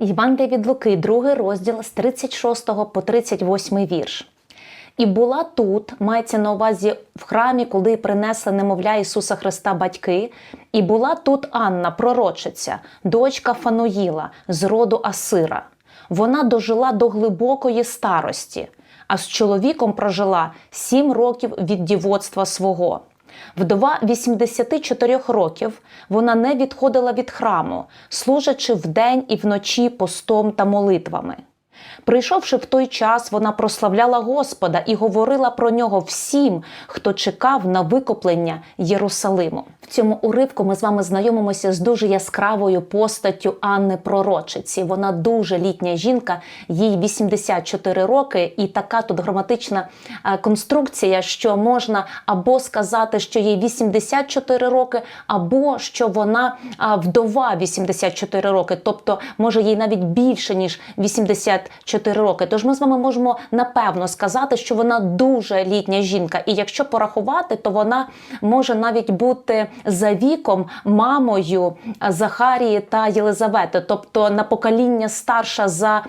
Євангелія від Луки, другий розділ з 36 по 38 вірш. І була тут, мається на увазі в храмі, коли принесли немовля Ісуса Христа батьки. І була тут Анна, пророчиця, дочка Фануїла з роду Асира. Вона дожила до глибокої старості, а з чоловіком прожила сім років від дівоцтва свого. Вдова 84 років вона не відходила від храму, служачи вдень і вночі постом та молитвами. Прийшовши в той час, вона прославляла Господа і говорила про нього всім, хто чекав на викуплення Єрусалиму. В цьому уривку ми з вами знайомимося з дуже яскравою постаттю Анни Пророчиці. Вона дуже літня жінка, їй 84 роки, і така тут граматична е, конструкція, що можна або сказати, що їй 84 роки, або що вона а, вдова 84 роки, тобто може їй навіть більше ніж 84 роки. Тож ми з вами можемо напевно сказати, що вона дуже літня жінка, і якщо порахувати, то вона може навіть бути за віком мамою Захарії та Єлизавети, тобто на покоління старша за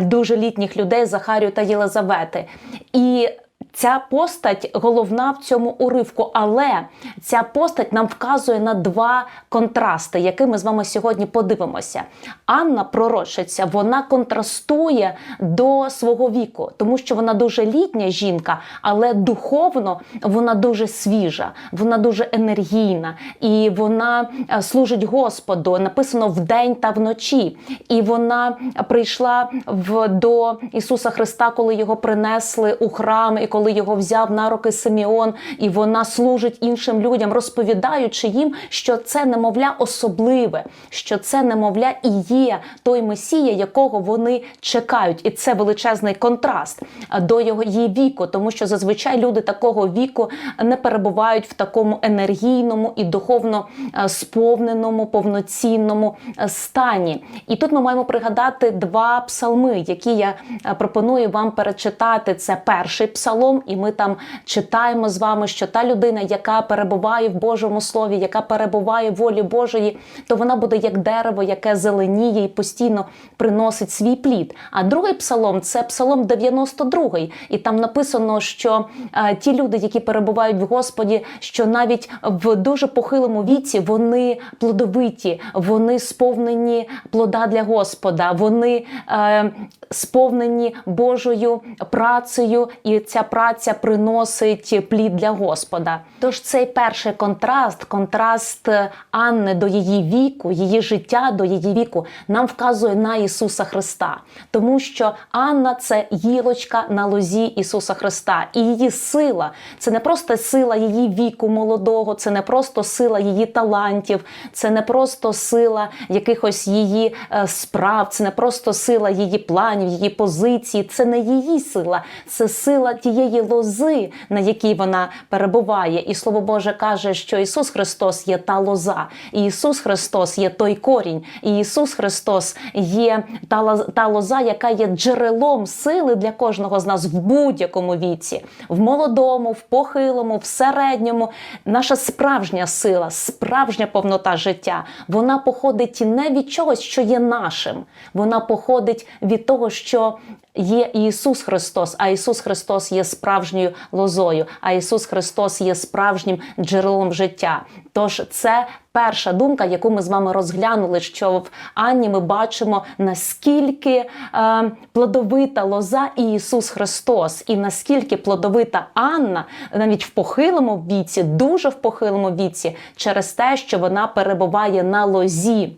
дуже літніх людей Захарію та Єлизавети. І Ця постать головна в цьому уривку, але ця постать нам вказує на два контрасти, які ми з вами сьогодні подивимося. Анна пророчиця, вона контрастує до свого віку, тому що вона дуже літня жінка, але духовно вона дуже свіжа, вона дуже енергійна і вона е, служить Господу. Написано вдень та вночі. І вона прийшла в до Ісуса Христа, коли його принесли у храм, і коли його взяв на руки Симеон, і вона служить іншим людям, розповідаючи їм, що це немовля особливе, що це немовля і є той Месія, якого вони чекають. І це величезний контраст до його її віку, тому що зазвичай люди такого віку не перебувають в такому енергійному і духовно сповненому, повноцінному стані. І тут ми маємо пригадати два псалми, які я пропоную вам перечитати. Це перший псалом, і ми там читаємо з вами, що та людина, яка перебуває в Божому слові, яка перебуває в волі Божої, то вона буде як дерево, яке зеленіє і постійно приносить свій плід. А другий псалом це псалом 92, і там написано, що е, ті люди, які перебувають в Господі, що навіть в дуже похилому віці вони плодовиті, вони сповнені плода для Господа, вони е, сповнені Божою працею, і ця праця приносить плід для Господа. Тож цей перший контраст, контраст Анни до її віку, її життя до її віку, нам вказує на Ісуса Христа, тому що Анна це гілочка на лозі Ісуса Христа, і її сила це не просто сила її віку молодого, це не просто сила її талантів, це не просто сила якихось її е, справ, це не просто сила її планів, її позиції, це не її сила, це сила тієї лози, на якій вона перебуває. І слово Боже каже, що Ісус Христос є та лоза, і Ісус Христос є той корінь, і Ісус Христос є та, та лоза, яка є джерелом сили для кожного з нас в будь-якому віці, в молодому, в похилому, в середньому. Наша справжня сила, справжня повнота життя, вона походить не від чогось, що є нашим, вона походить від того, що є Ісус Христос, а Ісус Христос є справжньою лозою, а Ісус Христос є справжнім джерелом життя. Тож це перша думка, яку ми з вами розглянули, що в Анні ми бачимо наскільки е, плодовита лоза і Ісус Христос, і наскільки плодовита Анна навіть в похилому віці, дуже в похилому віці, через те, що вона перебуває на лозі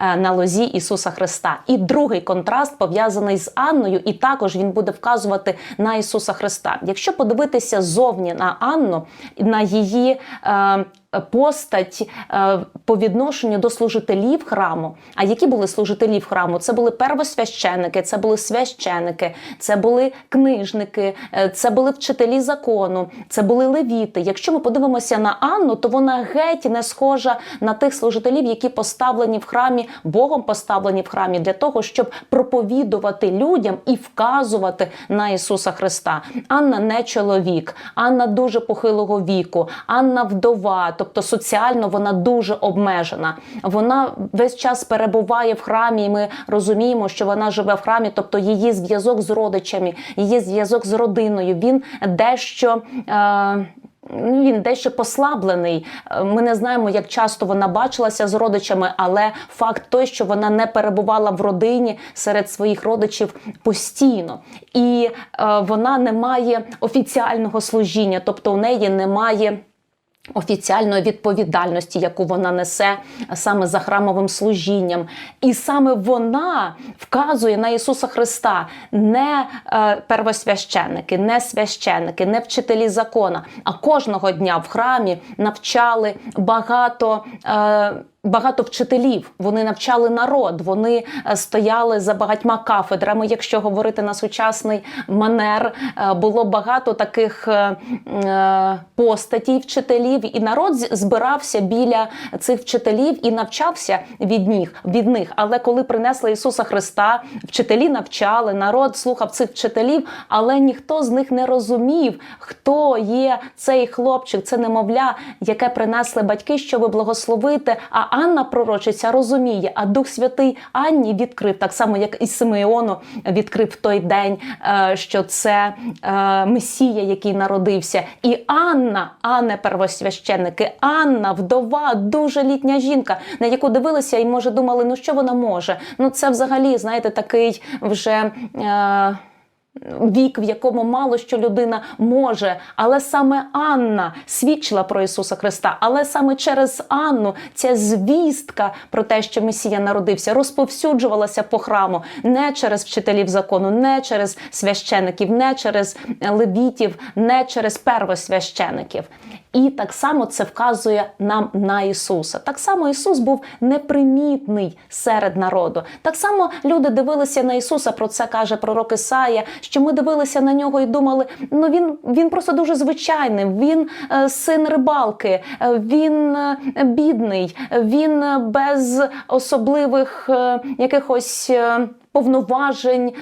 на лозі Ісуса Христа. І другий контраст пов'язаний з Анною, і також він буде вказувати на Ісуса Христа. Якщо подивитися зовні на Анну, на її. Е, Постать е, по відношенню до служителів храму. А які були служителі в храму? Це були первосвященики, це були священики, це були книжники, е, це були вчителі закону, це були левіти. Якщо ми подивимося на Анну, то вона геть не схожа на тих служителів, які поставлені в храмі, Богом поставлені в храмі для того, щоб проповідувати людям і вказувати на Ісуса Христа. Анна не чоловік, Анна дуже похилого віку, Анна вдова. тобто соціально вона дуже обмежена. Вона весь час перебуває в храмі, і ми розуміємо, що вона живе в храмі, тобто її зв'язок з родичами, її зв'язок з родиною. Він дещо. Е він дещо послаблений. Е, Ми не знаємо, як часто вона бачилася з родичами, але факт той, що вона не перебувала в родині серед своїх родичів постійно, і е, вона не має офіціального служіння, тобто у неї немає. Офіціальної відповідальності, яку вона несе саме за храмовим служінням, і саме вона вказує на Ісуса Христа не е, первосвященники, не священники, не вчителі закона, а кожного дня в храмі навчали багато. Е, Багато вчителів вони навчали народ, вони е, стояли за багатьма кафедрами. Якщо говорити на сучасний манер, е, було багато таких е, постатей вчителів, і народ збирався біля цих вчителів і навчався від них, від них. Але коли принесли Ісуса Христа, вчителі навчали, народ слухав цих вчителів, але ніхто з них не розумів, хто є цей хлопчик, це немовля, яке принесли батьки, щоб благословити. А Анна пророчиця розуміє, а Дух Святий Анні відкрив, так само як і Симеону відкрив в той день, е, що це е, Месія, який народився. І Анна, а не первосвященники, Анна, вдова, дуже літня жінка, на яку дивилися і може думали, ну що вона може? Ну це взагалі, знаєте, такий вже. Е, Вік, в якому мало що людина може, але саме Анна свідчила про Ісуса Христа. Але саме через Анну ця звістка про те, що Месія народився, розповсюджувалася по храму не через вчителів закону, не через священиків, не через левітів, не через первосвящеників. І так само це вказує нам на Ісуса. Так само Ісус був непримітний серед народу. Так само люди дивилися на Ісуса. Про це каже пророк Ісая, що ми дивилися на нього і думали, ну він, він просто дуже звичайний. Він е, син рибалки, е, він е, бідний, він без особливих якихось. Повноважень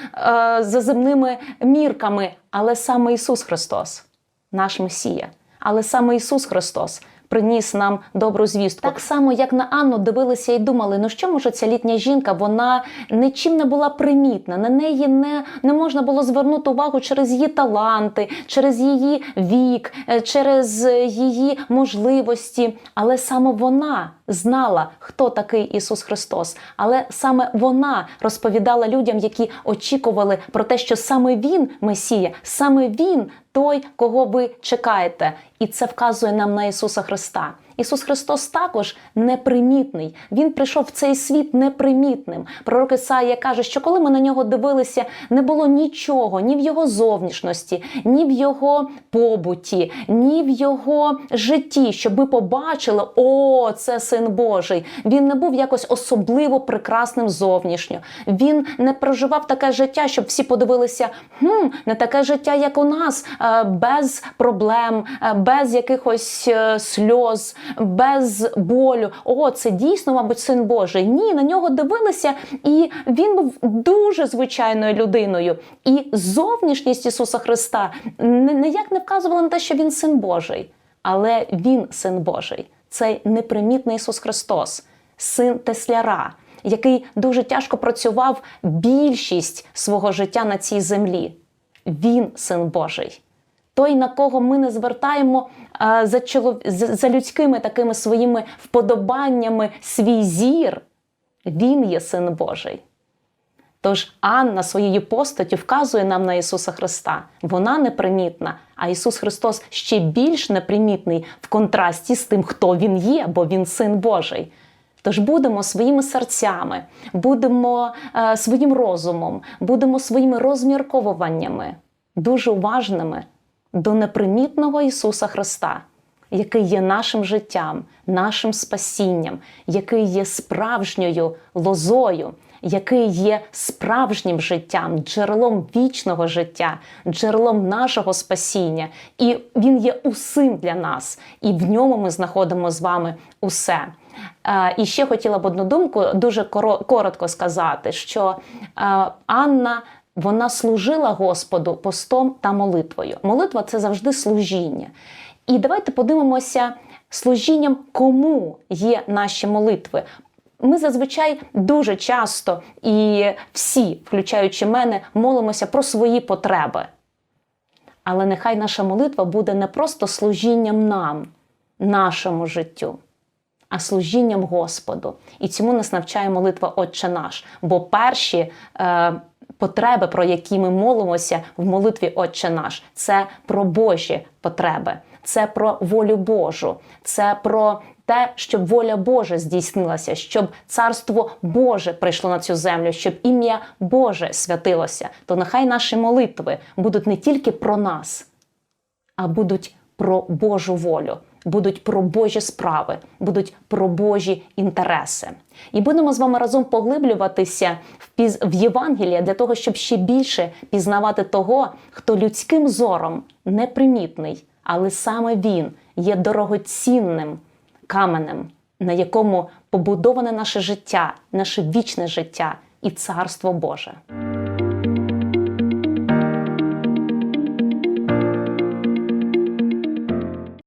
за земними мірками, але саме Ісус Христос, наш Месія. Але саме Ісус Христос приніс нам добру звістку. Так само, як на Анну дивилися і думали, ну що може ця літня жінка, вона нічим не була примітна, на неї не, не можна було звернути увагу через її таланти, через її вік, е, через її можливості. Але саме вона знала, хто такий Ісус Христос. Але саме вона розповідала людям, які очікували про те, що саме Він Месія, саме Він той, кого ви чекаєте. І це вказує нам на Ісуса Христа. Ісус Христос також непримітний. Він прийшов в цей світ непримітним. Пророк Ісаїя каже, що коли ми на нього дивилися, не було нічого ні в його зовнішності, ні в його побуті, ні в його житті, щоб ми побачили, о, це син Божий. Він не був якось особливо прекрасним зовнішньо. Він не проживав таке життя, щоб всі подивилися, хм, не таке життя, як у нас, без проблем, без якихось е, сльоз, без болю. О, це дійсно, мабуть, син Божий. Ні, на нього дивилися, і він був дуже звичайною людиною. І зовнішність Ісуса Христа ніяк не вказувала на те, що він син Божий. Але він син Божий, цей непримітний Ісус Христос, син Тесляра, який дуже тяжко працював більшість свого життя на цій землі. Він син Божий. Той, на кого ми не звертаємо а, за, чолов... за людськими такими своїми вподобаннями свій зір, він є син Божий. Тож Анна своєю постаттю вказує нам на Ісуса Христа. Вона непримітна, а Ісус Христос ще більш непримітний в контрасті з тим, хто Він є, бо Він син Божий. Тож будемо своїми серцями, будемо е, своїм розумом, будемо своїми розмірковуваннями дуже уважними до непримітного Ісуса Христа, який є нашим життям, нашим спасінням, який є справжньою лозою, який є справжнім життям, джерелом вічного життя, джерелом нашого спасіння. І Він є усім для нас, і в ньому ми знаходимо з вами усе. Е, І ще хотіла б одну думку дуже коротко сказати, що е, Анна. Вона служила Господу постом та молитвою. Молитва це завжди служіння. І давайте подивимося, Служінням кому є наші молитви? Ми зазвичай дуже часто і всі, включаючи мене, молимося про свої потреби. Але нехай наша молитва буде не просто служінням нам, нашому життю, а служінням Господу. І цьому нас навчає молитва Отче наш. Бо перші е, потреби, про які ми молимося в молитві Отче наш, це про Божі потреби, це про волю Божу, це про те, щоб воля Божа здійснилася, щоб царство Боже прийшло на цю землю, щоб ім'я Боже святилося. То нехай наші молитви будуть не тільки про нас, а будуть про Божу волю, будуть про Божі справи, будуть про Божі інтереси. І будемо з вами разом поглиблюватися в, Євангелія для того, щоб ще більше пізнавати того, хто людським зором непримітний, але саме він є дорогоцінним каменем, на якому побудоване наше життя, наше вічне життя і царство Боже.